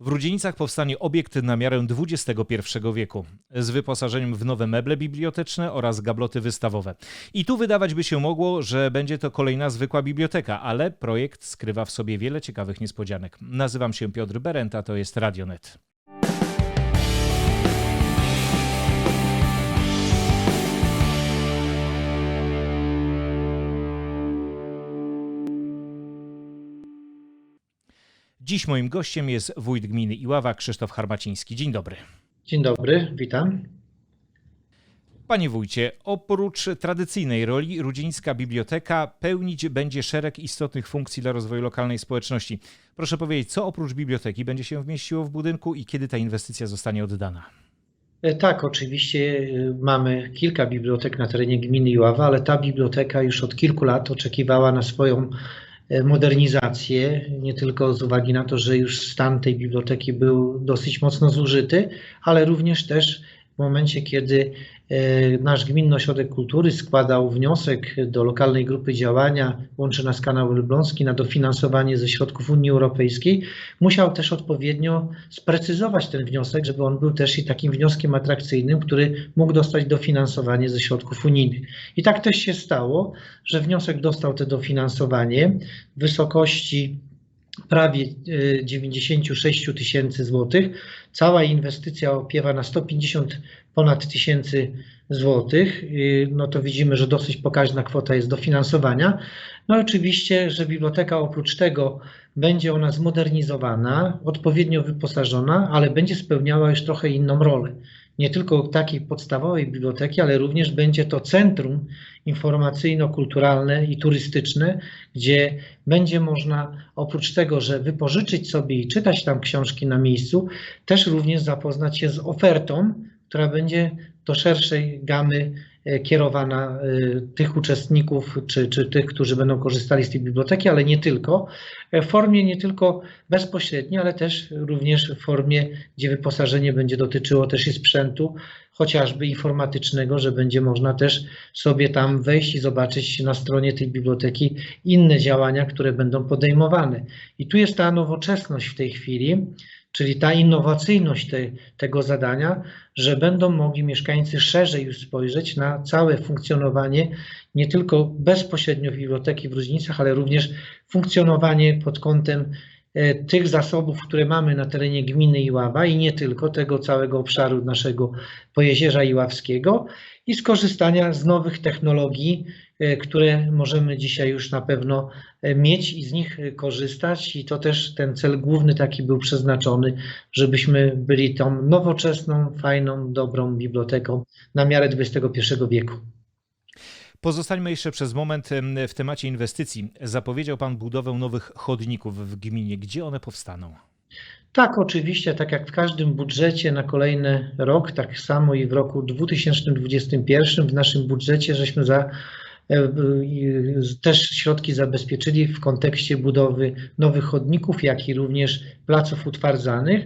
W Rudzienicach powstanie obiekt na miarę XXI wieku, z wyposażeniem w nowe meble biblioteczne oraz gabloty wystawowe. I tu wydawać by się mogło, że będzie to kolejna zwykła biblioteka, ale projekt skrywa w sobie wiele ciekawych niespodzianek. Nazywam się Piotr Berent, a to jest Radionet. Dziś moim gościem jest wójt gminy Iława Krzysztof Harmaciński. Dzień dobry. Dzień dobry, witam. Panie wójcie, oprócz tradycyjnej roli Rudzińska Biblioteka pełnić będzie szereg istotnych funkcji dla rozwoju lokalnej społeczności. Proszę powiedzieć, co oprócz biblioteki będzie się wmieściło w budynku i kiedy ta inwestycja zostanie oddana? E, Tak, oczywiście e, mamy kilka bibliotek na terenie gminy Iława, ale ta biblioteka już od kilku lat oczekiwała na swoją modernizację, nie tylko z uwagi na to, że już stan tej biblioteki był dosyć mocno zużyty, ale również też w momencie, kiedy e, nasz Gminny Ośrodek Kultury składał wniosek do lokalnej grupy działania Łączy nas Kanał Elbląski na dofinansowanie ze środków Unii Europejskiej, musiał też odpowiednio sprecyzować ten wniosek, żeby on był też i takim wnioskiem atrakcyjnym, który mógł dostać dofinansowanie ze środków unijnych. I tak też się stało, że wniosek dostał to dofinansowanie w wysokości prawie e, 96 tysięcy złotych. Cała inwestycja opiewa na 150 ponad tysięcy złotych. Y, No to widzimy, że dosyć pokaźna kwota jest dofinansowania. No i oczywiście, że biblioteka oprócz tego będzie ona zmodernizowana, odpowiednio wyposażona, ale będzie spełniała już trochę inną rolę. Nie tylko takiej podstawowej biblioteki, ale również będzie to centrum informacyjno-kulturalne i turystyczne, gdzie będzie można oprócz tego, że wypożyczyć sobie i czytać tam książki na miejscu, też również zapoznać się z ofertą, która będzie do szerszej gamy kierowana e, tych uczestników, czy, czy tych, którzy będą korzystali z tej biblioteki, ale nie tylko, e, w formie nie tylko bezpośredniej, ale też również w formie, gdzie wyposażenie będzie dotyczyło też i sprzętu, chociażby informatycznego, że będzie można też sobie tam wejść i zobaczyć na stronie tej biblioteki inne działania, które będą podejmowane. I tu jest ta nowoczesność w tej chwili, czyli ta innowacyjność te, tego zadania, że będą mogli mieszkańcy szerzej już spojrzeć na całe funkcjonowanie nie tylko bezpośrednio biblioteki w Różnicach, ale również funkcjonowanie pod kątem e, tych zasobów, które mamy na terenie gminy Iława i nie tylko tego całego obszaru naszego Pojezierza Iławskiego i skorzystania z nowych technologii, które możemy dzisiaj już na pewno e, mieć i z nich e, korzystać i to też ten cel główny taki był przeznaczony, żebyśmy byli tą nowoczesną, fajną, dobrą biblioteką na miarę XXI wieku. Pozostańmy jeszcze przez moment w temacie inwestycji. Zapowiedział Pan budowę nowych chodników w gminie. Gdzie one powstaną? Tak, oczywiście, tak jak w każdym budżecie na kolejny rok, tak samo i w roku 2021 w naszym budżecie żeśmy za, e, e, też środki zabezpieczyli w kontekście budowy nowych chodników, jak i również placów utwardzanych.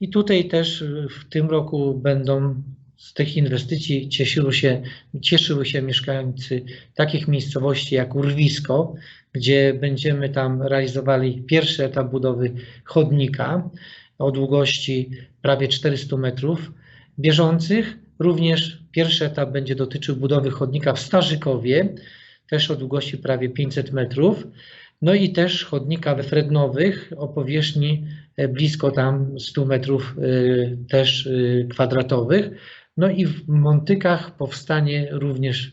I tutaj też w tym roku będą z tych inwestycji cieszyły się, cieszyły się mieszkańcy takich miejscowości jak Urwisko, gdzie będziemy tam realizowali pierwszy etap budowy chodnika o długości prawie 400 metrów bieżących. Również pierwszy etap będzie dotyczył budowy chodnika w Starzykowie, też o długości prawie 500 metrów. No i też chodnika we Frednowych o powierzchni e, blisko tam 100 metrów e, też e, kwadratowych. No i w Montykach powstanie również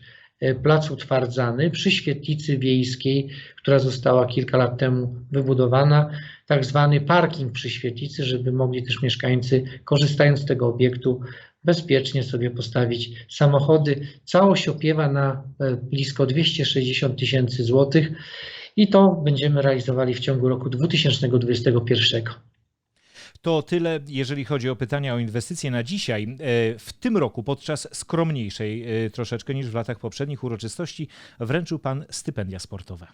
plac utwardzany przy świetlicy wiejskiej, która została kilka lat temu wybudowana, tak zwany parking przy świetlicy, żeby mogli też mieszkańcy, korzystając z tego obiektu, bezpiecznie sobie postawić samochody. Całość opiewa na e, blisko 260 tysięcy złotych i to będziemy realizowali w ciągu roku 2021. To tyle, jeżeli chodzi o pytania o inwestycje na dzisiaj. E, W tym roku, podczas skromniejszej e, troszeczkę niż w latach poprzednich uroczystości, wręczył Pan stypendia sportowe.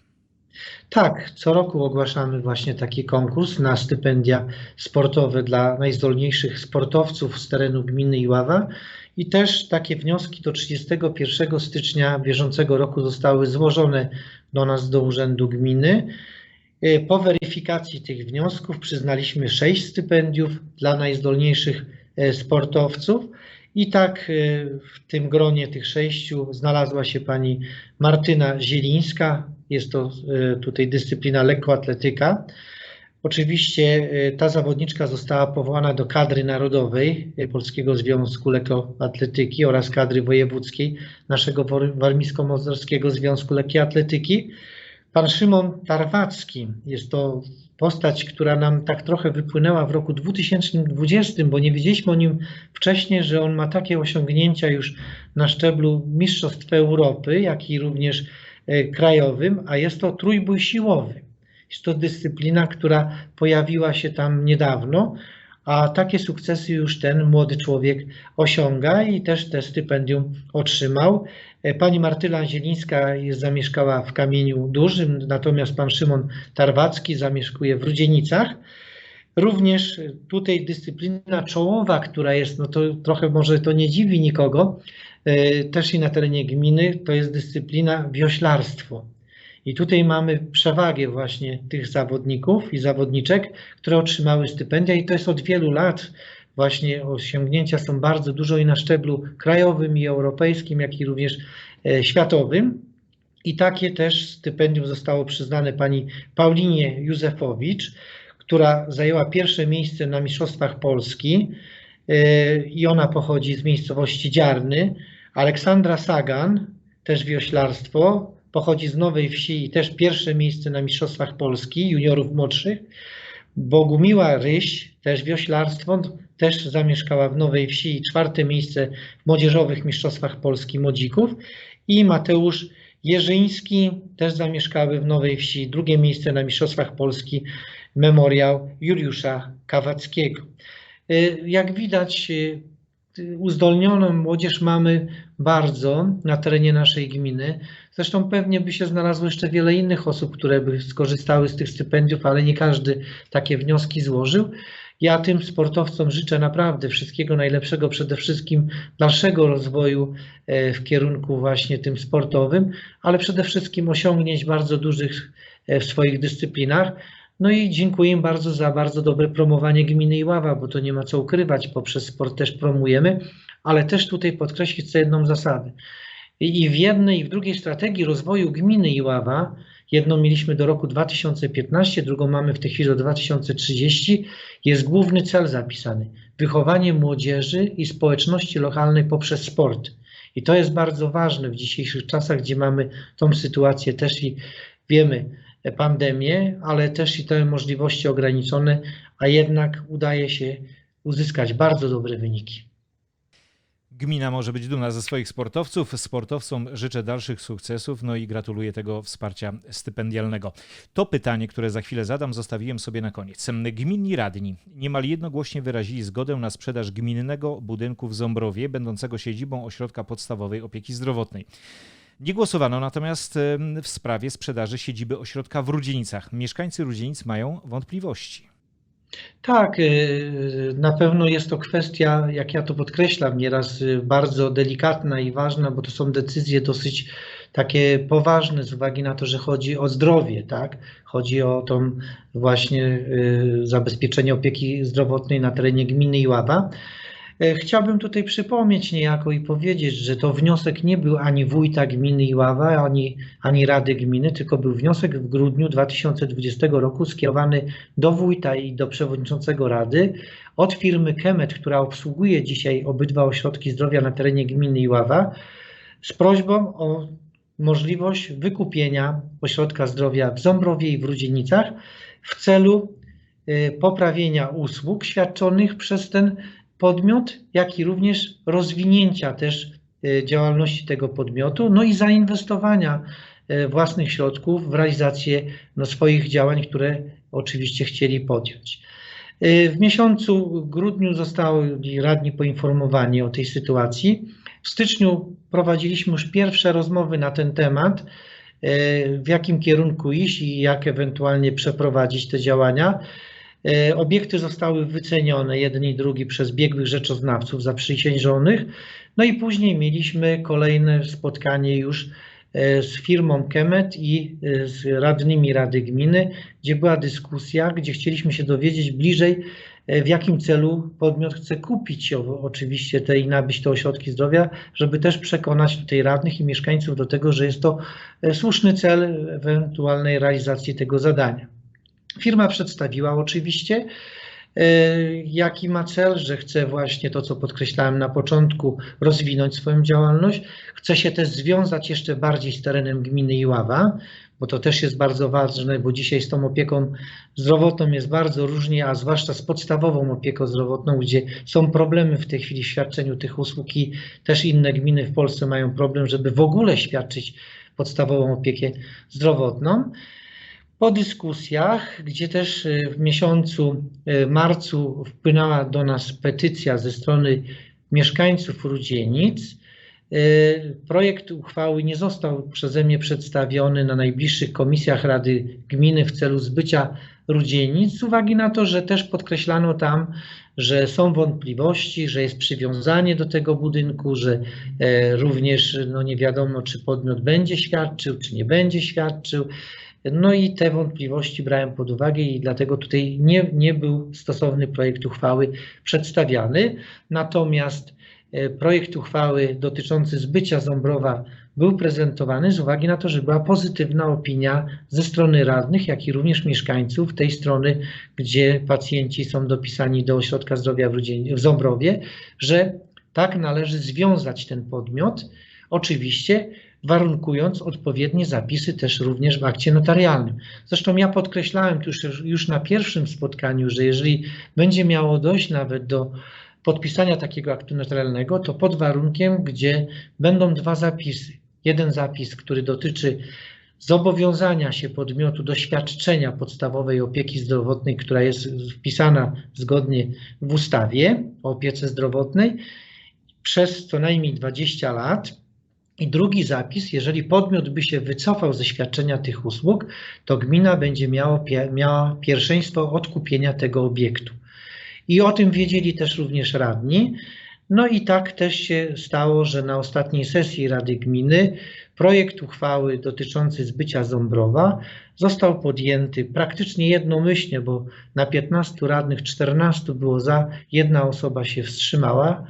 Tak, co roku ogłaszamy właśnie taki konkurs na stypendia sportowe dla najzdolniejszych sportowców z terenu gminy Iława. I też takie wnioski do 31 stycznia bieżącego roku zostały złożone do nas do Urzędu Gminy. E, Po weryfikacji tych wniosków przyznaliśmy sześć stypendiów dla najzdolniejszych e, sportowców. I tak e, w tym gronie tych sześciu znalazła się pani Martyna Zielińska. Jest to e, tutaj dyscyplina lekkoatletyka. Oczywiście e, ta zawodniczka została powołana do kadry narodowej e, Polskiego Związku Lekkoatletyki oraz kadry wojewódzkiej naszego Warmińsko-Mazurskiego Związku Lekkiej Atletyki. Pan Szymon Tarwacki jest to postać, która nam tak trochę wypłynęła w roku 2020, bo nie wiedzieliśmy o nim wcześniej, że on ma takie osiągnięcia już na szczeblu Mistrzostw Europy, jak i również krajowym, a jest to trójbój siłowy. Jest to dyscyplina, która pojawiła się tam niedawno, a takie sukcesy już ten młody człowiek osiąga i też te stypendium otrzymał. E, Pani Martyla Zielińska jest zamieszkała w Kamieniu Dużym, natomiast pan Szymon Tarwacki zamieszkuje w Rudzienicach. Również tutaj dyscyplina czołowa, która jest, no to trochę może to nie dziwi nikogo, e, też i na terenie gminy, to jest dyscyplina wioślarstwo. I tutaj mamy przewagę właśnie tych zawodników i zawodniczek, które otrzymały stypendia i to jest od wielu lat. Właśnie osiągnięcia są bardzo dużo i na szczeblu krajowym i europejskim, jak i również e, światowym. I takie też stypendium zostało przyznane pani Paulinie Józefowicz, która zajęła pierwsze miejsce na Mistrzostwach Polski e, i ona pochodzi z miejscowości Dziarny. Aleksandra Sagan, też wioślarstwo, pochodzi z Nowej Wsi i też pierwsze miejsce na Mistrzostwach Polski juniorów młodszych. Bogumiła Ryś, też wioślarstwo, też zamieszkała w Nowej Wsi i czwarte miejsce w młodzieżowych Mistrzostwach Polski młodzików. I Mateusz Jerzyński, też zamieszkały w Nowej Wsi, drugie miejsce na Mistrzostwach Polski, memoriał Juliusza Kawackiego. Y, Jak widać, y, uzdolnioną młodzież mamy bardzo na terenie naszej gminy. Zresztą pewnie by się znalazło jeszcze wiele innych osób, które by skorzystały z tych stypendiów, ale nie każdy takie wnioski złożył. Ja tym sportowcom życzę naprawdę wszystkiego najlepszego, przede wszystkim dalszego rozwoju e, w kierunku właśnie tym sportowym, ale przede wszystkim osiągnięć bardzo dużych e, w swoich dyscyplinach. No i dziękuję im bardzo za bardzo dobre promowanie gminy Iława, bo to nie ma co ukrywać, poprzez sport też promujemy, ale też tutaj podkreślić chcę jedną zasadę. I w jednej i w drugiej strategii rozwoju gminy Iława, jedną mieliśmy do roku 2015, drugą mamy w tej chwili do 2030, jest główny cel zapisany. Wychowanie młodzieży i społeczności lokalnej poprzez sport. I to jest bardzo ważne w dzisiejszych czasach, gdzie mamy tą sytuację też i wiemy, pandemię, ale też i te możliwości ograniczone, a jednak udaje się uzyskać bardzo dobre wyniki. Gmina może być dumna ze swoich sportowców. Sportowcom życzę dalszych sukcesów, no i gratuluję tego wsparcia stypendialnego. To pytanie, które za chwilę zadam, zostawiłem sobie na koniec. Gminni radni niemal jednogłośnie wyrazili zgodę na sprzedaż gminnego budynku w Ząbrowie, będącego siedzibą ośrodka podstawowej opieki zdrowotnej. Nie głosowano natomiast w sprawie sprzedaży siedziby ośrodka w Rudzienicach. Mieszkańcy Rudzienic mają wątpliwości. Tak, y, na pewno jest to kwestia, jak ja to podkreślam, nieraz y, bardzo delikatna i ważna, bo to są decyzje dosyć takie poważne z uwagi na to, że chodzi o zdrowie, tak? Chodzi o tą właśnie y, zabezpieczenie opieki zdrowotnej na terenie gminy Iława. E, Chciałbym tutaj przypomnieć niejako i powiedzieć, że to wniosek nie był ani wójta gminy Iława, ani, ani rady gminy, tylko był wniosek w grudniu 2020 roku skierowany do wójta i do przewodniczącego rady od firmy Kemet, która obsługuje dzisiaj obydwa ośrodki zdrowia na terenie gminy Iława, z prośbą o możliwość wykupienia ośrodka zdrowia w Ząbrowie i w Rudzienicach w celu y, poprawienia usług świadczonych przez ten podmiot, jak i również rozwinięcia też y, działalności tego podmiotu, no i zainwestowania y, własnych środków w realizację no, swoich działań, które oczywiście chcieli podjąć. Y, W miesiącu grudniu zostali radni poinformowani o tej sytuacji. W styczniu prowadziliśmy już pierwsze rozmowy na ten temat, w jakim kierunku iść i jak ewentualnie przeprowadzić te działania. E, Obiekty zostały wycenione, jeden i drugi, przez biegłych rzeczoznawców zaprzysiężonych. No i później mieliśmy kolejne spotkanie już e, z firmą Kemet i e, z radnymi Rady Gminy, gdzie była dyskusja, gdzie chcieliśmy się dowiedzieć bliżej, w jakim celu podmiot chce kupić oczywiście te i nabyć te ośrodki zdrowia, żeby też przekonać tutaj radnych i mieszkańców do tego, że jest to słuszny cel ewentualnej realizacji tego zadania. Firma przedstawiła oczywiście, e, jaki ma cel, że chce właśnie to, co podkreślałem na początku, rozwinąć swoją działalność. Chce się też związać jeszcze bardziej z terenem gminy Iława, bo to też jest bardzo ważne, bo dzisiaj z tą opieką zdrowotną jest bardzo różnie, a zwłaszcza z podstawową opieką zdrowotną, gdzie są problemy w tej chwili w świadczeniu tych usług i też inne gminy w Polsce mają problem, żeby w ogóle świadczyć podstawową opiekę zdrowotną. Po dyskusjach, gdzie też y, w miesiącu y, marcu wpłynęła do nas petycja ze strony mieszkańców Rudzienic, y, projekt uchwały nie został przeze mnie przedstawiony na najbliższych komisjach Rady Gminy w celu zbycia Rudzienic, z uwagi na to, że też podkreślano tam, że są wątpliwości, że jest przywiązanie do tego budynku, że e, również no nie wiadomo, czy podmiot będzie świadczył, czy nie będzie świadczył. No i te wątpliwości brałem pod uwagę i dlatego tutaj nie, nie był stosowny projekt uchwały przedstawiany. Natomiast e, projekt uchwały dotyczący zbycia Ząbrowa był prezentowany z uwagi na to, że była pozytywna opinia ze strony radnych, jak i również mieszkańców tej strony, gdzie pacjenci są dopisani do ośrodka zdrowia w, Rudzień, w Ząbrowie, że tak należy związać ten podmiot, oczywiście warunkując odpowiednie zapisy też również w akcie notarialnym. Zresztą ja podkreślałem już, już na pierwszym spotkaniu, że jeżeli będzie miało dojść nawet do podpisania takiego aktu notarialnego, to pod warunkiem, gdzie będą dwa zapisy. Jeden zapis, który dotyczy zobowiązania się podmiotu do świadczenia podstawowej opieki zdrowotnej, która jest wpisana zgodnie w ustawie o opiece zdrowotnej przez co najmniej 20 lat. I drugi zapis, jeżeli podmiot by się wycofał ze świadczenia tych usług, to gmina będzie miała, miała pierwszeństwo odkupienia tego obiektu. I o tym wiedzieli też również radni. No i tak też się stało, że na ostatniej sesji Rady Gminy projekt uchwały dotyczący zbycia Ząbrowa został podjęty praktycznie jednomyślnie, bo na 15 radnych 14 było za, jedna osoba się wstrzymała.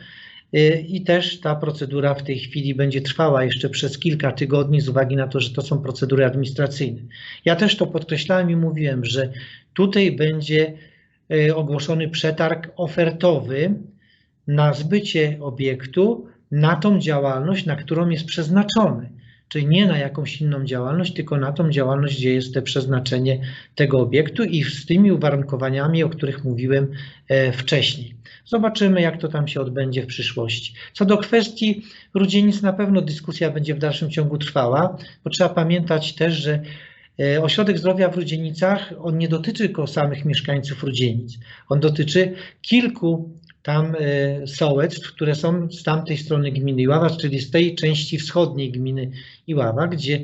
I też ta procedura w tej chwili będzie trwała jeszcze przez kilka tygodni z uwagi na to, że to są procedury administracyjne. Ja też to podkreślałem i mówiłem, że tutaj będzie ogłoszony przetarg ofertowy na zbycie obiektu na tą działalność, na którą jest przeznaczony. Czyli nie na jakąś inną działalność, tylko na tą działalność, gdzie jest te przeznaczenie tego obiektu i z tymi uwarunkowaniami, o których mówiłem wcześniej. Zobaczymy, jak to tam się odbędzie w przyszłości. Co do kwestii Rudzienic, na pewno dyskusja będzie w dalszym ciągu trwała, bo trzeba pamiętać też, że Ośrodek Zdrowia w Rudzienicach, on nie dotyczy tylko samych mieszkańców Rudzienic. On dotyczy kilku tam sołectw, które są z tamtej strony gminy Iława, czyli z tej części wschodniej gminy Iława, gdzie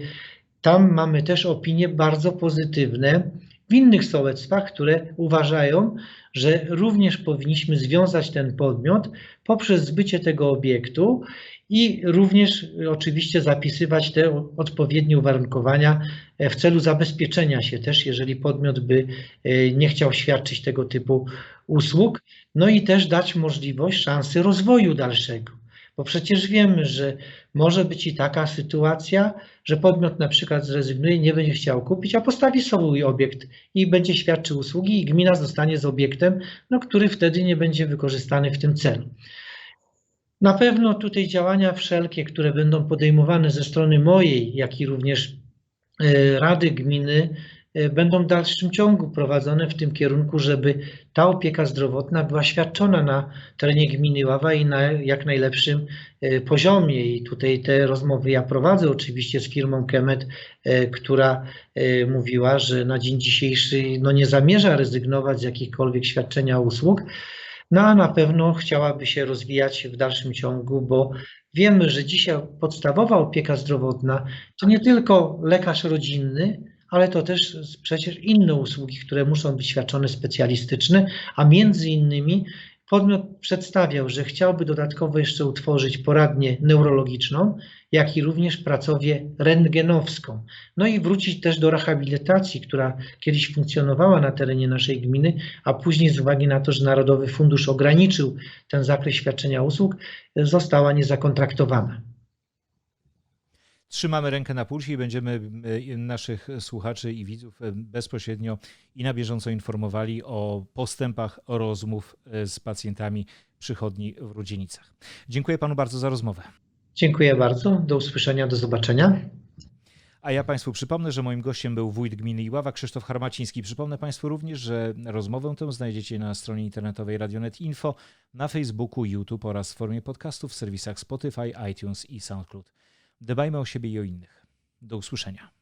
tam mamy też opinie bardzo pozytywne w innych sołectwach, które uważają, że również powinniśmy związać ten podmiot poprzez zbycie tego obiektu i również oczywiście zapisywać te odpowiednie uwarunkowania w celu zabezpieczenia się też, jeżeli podmiot by nie chciał świadczyć tego typu usług, no i też dać możliwość, szansy rozwoju dalszego. Bo przecież wiemy, że może być i taka sytuacja, że podmiot na przykład zrezygnuje, nie będzie chciał kupić, a postawi swój obiekt i będzie świadczył usługi i gmina zostanie z obiektem, no, który wtedy nie będzie wykorzystany w tym celu. Na pewno tutaj działania wszelkie, które będą podejmowane ze strony mojej, jak i również Rady Gminy, będą w dalszym ciągu prowadzone w tym kierunku, żeby ta opieka zdrowotna była świadczona na terenie gminy Ława i na jak najlepszym poziomie. I tutaj te rozmowy ja prowadzę oczywiście z firmą Kemet, która mówiła, że na dzień dzisiejszy no nie zamierza rezygnować z jakichkolwiek świadczenia usług, no a na pewno chciałaby się rozwijać w dalszym ciągu, bo wiemy, że dzisiaj podstawowa opieka zdrowotna to nie tylko lekarz rodzinny, ale to też przecież inne usługi, które muszą być świadczone specjalistyczne, a między innymi Podmiot przedstawiał, że chciałby dodatkowo jeszcze utworzyć poradnię neurologiczną, jak i również pracowię rentgenowską. No i wrócić też do rehabilitacji, która kiedyś funkcjonowała na terenie naszej gminy, a później z uwagi na to, że Narodowy Fundusz ograniczył ten zakres świadczenia usług, została niezakontraktowana. Trzymamy rękę na pulsie i będziemy e, naszych słuchaczy i widzów e, bezpośrednio i na bieżąco informowali o postępach rozmów e, z pacjentami przychodni w Rudzienicach. Dziękuję panu bardzo za rozmowę. Dziękuję bardzo. Do usłyszenia, do zobaczenia. A ja Państwu przypomnę, że moim gościem był wójt gminy Iława, Krzysztof Harmaciński. Przypomnę Państwu również, że rozmowę tę znajdziecie na stronie internetowej Radionet Info, na Facebooku, YouTube oraz w formie podcastów w serwisach Spotify, iTunes i SoundCloud. Dbajmy o siebie i o innych. Do usłyszenia.